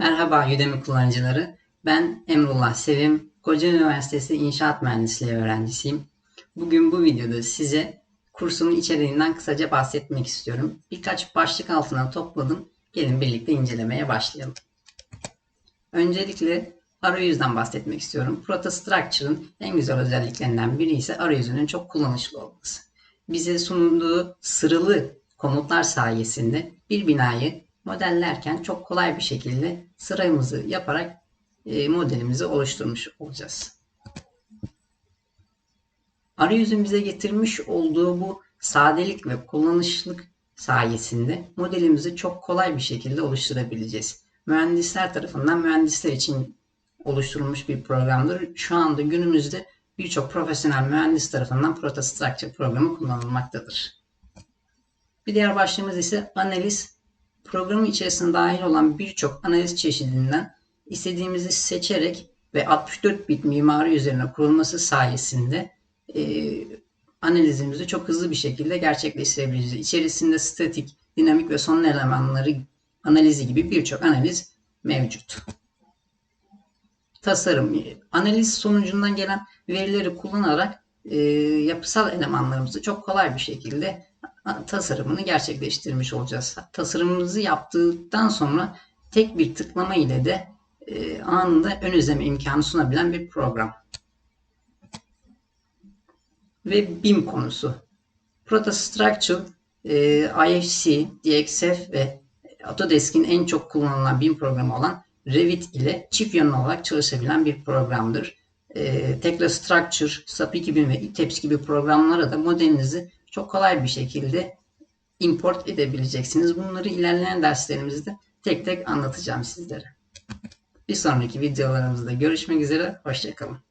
Merhaba Udemy kullanıcıları. Ben Emrullah Sevim. Kocaeli Üniversitesi İnşaat Mühendisliği öğrencisiyim. Bugün bu videoda size kursumun içeriğinden kısaca bahsetmek istiyorum. Birkaç başlık altına topladım. Gelin birlikte incelemeye başlayalım. Öncelikle arayüzden bahsetmek istiyorum. Protostructure'ın en güzel özelliklerinden biri ise arayüzünün çok kullanışlı olması. Bize sunduğu sıralı komutlar sayesinde bir binayı modellerken çok kolay bir şekilde sıramızı yaparak e, modelimizi oluşturmuş olacağız. Arayüzün bize getirmiş olduğu bu sadelik ve kullanışlık sayesinde modelimizi çok kolay bir şekilde oluşturabileceğiz. Mühendisler tarafından mühendisler için oluşturulmuş bir programdır. Şu anda günümüzde birçok profesyonel mühendis tarafından Protostructure programı kullanılmaktadır. Bir diğer başlığımız ise analiz. Programın içerisinde dahil olan birçok analiz çeşidinden istediğimizi seçerek ve 64 bit mimari üzerine kurulması sayesinde e, analizimizi çok hızlı bir şekilde gerçekleştirebiliriz. İçerisinde statik, dinamik ve son elemanları analizi gibi birçok analiz mevcut. Tasarım, analiz sonucundan gelen verileri kullanarak e, yapısal elemanlarımızı çok kolay bir şekilde tasarımını gerçekleştirmiş olacağız. Tasarımımızı yaptıktan sonra tek bir tıklama ile de e, anında ön izleme imkanı sunabilen bir program. Ve BIM konusu. Protostructure, e, IFC, DXF ve Autodesk'in en çok kullanılan BIM programı olan Revit ile çift yönlü olarak çalışabilen bir programdır. E, Tekla Structure, SAP 2000 ve ITEPS gibi programlara da modelinizi çok kolay bir şekilde import edebileceksiniz. Bunları ilerleyen derslerimizde tek tek anlatacağım sizlere. Bir sonraki videolarımızda görüşmek üzere. Hoşçakalın.